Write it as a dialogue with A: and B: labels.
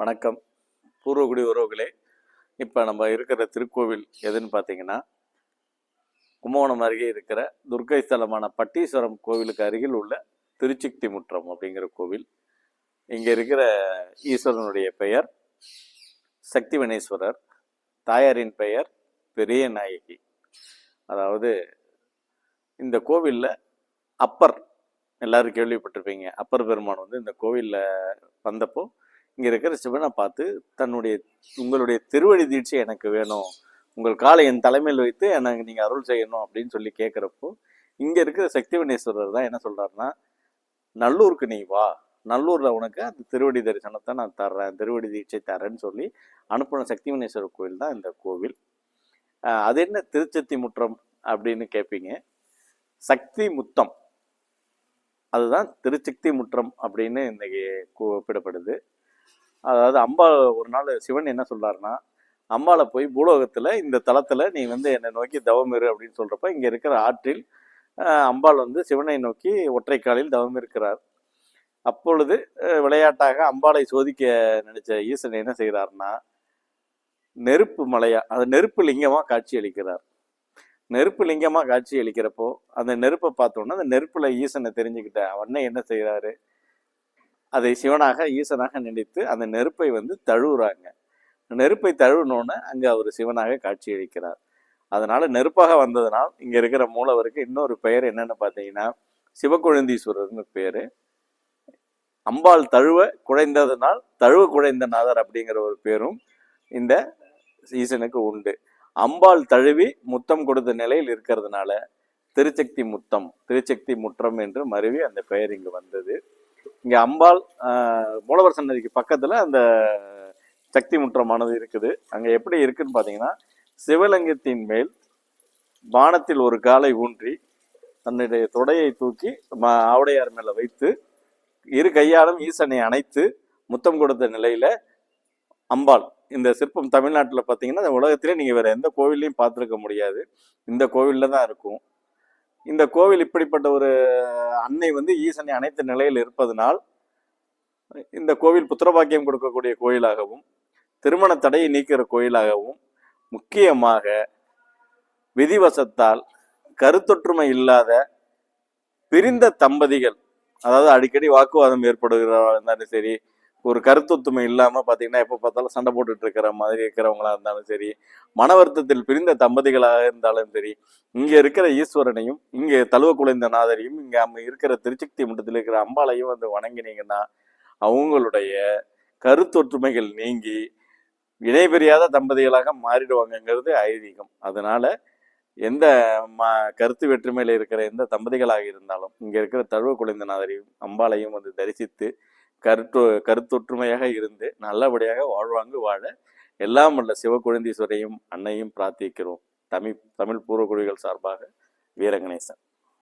A: வணக்கம். பூர்வகுடி உறவுகளே இப்போ நம்ம இருக்கிற திருக்கோவில் எதுன்னு பார்த்தீங்கன்னா கும்பகோணம் அருகே இருக்கிற துர்க்கை ஸ்தலமான பட்டீஸ்வரம் கோவிலுக்கு அருகில் உள்ள திருச்சிக்தி முற்றம் அப்படிங்கிற கோவில். இங்கே இருக்கிற ஈஸ்வரனுடைய பெயர் சக்தி வினேஸ்வரர் தாயாரின் பெயர் பெரிய நாயகி. அதாவது இந்த கோவிலில் அப்பர் எல்லோரும் கேள்விப்பட்டிருப்பீங்க. அப்பர் பெருமான் வந்து இந்த கோவிலில் வந்தப்போ இங்கே இருக்கிற சிவனை பார்த்து தன்னுடைய உங்களுடைய திருவடி தீட்சை எனக்கு வேணும். உங்கள் காலை என் தலைமையில் வைத்து எனக்கு நீங்கள் அருள் செய்யணும் அப்படின்னு சொல்லி கேட்குறப்போ இங்கே இருக்கிற சக்தி வினேஸ்வரர் தான் என்ன சொல்கிறாருன்னா நல்லூருக்கு நீ வா. நல்லூரில் உனக்கு அந்த திருவடி தரிசனத்தை நான் தர்றேன். திருவடி தீட்சை தரேன்னு சொல்லி அனுப்பின சக்தி வினேஸ்வரர் கோவில் தான் இந்த கோவில். அது என்ன திருச்சத்தி முற்றம் அப்படின்னு கேட்பீங்க சக்தி முத்தம். அதுதான் திருச்சக்தி முற்றம் அப்படின்னு இன்னைக்கு கூப்பிடப்படுது அதாவது அம்பாள் ஒரு நாள் சிவன் என்ன சொல்றாருன்னா அம்பாளை போய் பூலோகத்தில் இந்த தளத்தில் நீ வந்து என்னை நோக்கி தவம் இரு அப்படின்னு சொல்கிறப்ப இங்கே இருக்கிற ஆற்றில் அம்பாள் வந்து சிவனை நோக்கி ஒற்றை காலில் தவம் இருக்கிறார். அப்பொழுது விளையாட்டாக அம்பாளை சோதிக்க நினைச்ச ஈசன் என்ன செய்கிறார்னா நெருப்பு மலையா அது நெருப்பு லிங்கமாக காட்சி அளிக்கிறார். நெருப்பு லிங்கமாக காட்சி அளிக்கிறப்போ அந்த நெருப்பை பார்த்தோன்னா அந்த நெருப்பில் ஈசனை தெரிஞ்சுக்கிட்ட அவனே என்ன செய்கிறாரு அதை சிவனாக ஈசனாக நினைத்து அந்த நெருப்பை வந்து தழுவுறாங்க. நெருப்பை தழுவினோன்னு அங்கே அவர் சிவனாக காட்சி அளிக்கிறார் நெருப்பாக வந்ததனால் இங்கே இருக்கிற மூலவருக்கு இன்னொரு பெயர் என்னென்னு பார்த்தீங்கன்னா சிவக்குழந்தீஸ்வரர்னு பேர். அம்பாள் தழுவ குழைந்ததுனால் தழுவ குழைந்த நாதர் அப்படிங்கிற ஒரு பேரும் இந்த ஈசனுக்கு உண்டு. அம்பாள் தழுவி முத்தம் கொடுத்த நிலையில் இருக்கிறதுனால திருச்சக்தி முத்தம் திருச்சக்தி முற்றம் என்று மருவி அந்த பெயர் இங்கு வந்தது. இங்கே அம்பாள் மூலவர் சன்னதிக்கு பக்கத்தில் அந்த சக்தி முற்றமானது இருக்குது. அங்கே எப்படி இருக்குன்னு பார்த்தீங்கன்னா சிவலிங்கத்தின் மேல் பானத்தில் ஒரு காலை ஊன்றி தன்னுடைய தொடையை தூக்கி ம- ஆவுடையார் மேலே வைத்து இரு கையாலும் ஈசனை அணைத்து முத்தம் கொடுத்த நிலையில் அம்பாள் இந்த சிற்பம் தமிழ்நாட்டில் பார்த்தீங்கன்னா இந்த உலகத்திலே நீங்கள் வேறு எந்த கோவில்லையும் பார்த்துருக்க முடியாது. இந்த கோவிலில் தான் இருக்கும். இந்த கோவில் இப்படிப்பட்ட ஒரு அன்னை வந்து ஈசனை அனைத்து நிலையில் இருப்பதனால் இந்த கோவில் புத்திரபாக்கியம் கொடுக்கக்கூடிய கோயிலாகவும் திருமண தடையை நீக்கிற கோயிலாகவும் முக்கியமாக விதிவசத்தால் கருத்தொற்றுமை இல்லாத பிரிந்த தம்பதிகள் அதாவது அடிக்கடி வாக்குவாதம் ஏற்படுகிறவா இருந்தாலும் சரி ஒரு கருத்தொத்துமை இல்லாமல் பார்த்தீங்கன்னா எப்போ பார்த்தாலும் சண்டை போட்டுட்டு இருக்கிற மாதிரி இருக்கிறவங்களா இருந்தாலும் சரி மன வருத்தத்தில் பிரிந்த தம்பதிகளாக இருந்தாலும் சரி இங்கே இருக்கிற ஈஸ்வரனையும் இங்கே தழுவ குலைந்த நாதரையும் இங்கே அம்ம இருக்கிற திருச்சக்தி மட்டத்தில் இருக்கிற அம்பாளையும் வந்து வணங்கினீங்கன்னா அவங்களுடைய கருத்தொற்றுமைகள் நீங்கி இணைபிரியாத தம்பதிகளாக மாறிடுவாங்கங்கிறது ஐதீகம். அதனால எந்த ம கருத்து வெற்றுமையில் இருக்கிற எந்த தம்பதிகளாக இருந்தாலும் இங்கே இருக்கிற தழுவ குலைந்தநாதரையும் அம்பாளையும் வந்து தரிசித்து கருத்து கருத்தொற்றுமையாக இருந்து நல்லபடியாக வாழ்வாங்கு வாழ எல்லாம் உள்ள சிவகுழந்தீஸ்வரையும் அன்னையும் பிரார்த்திக்கிறோம். தமிழ் தமிழ் பூர்வகுடிகள் சார்பாக வீரகணேசன்.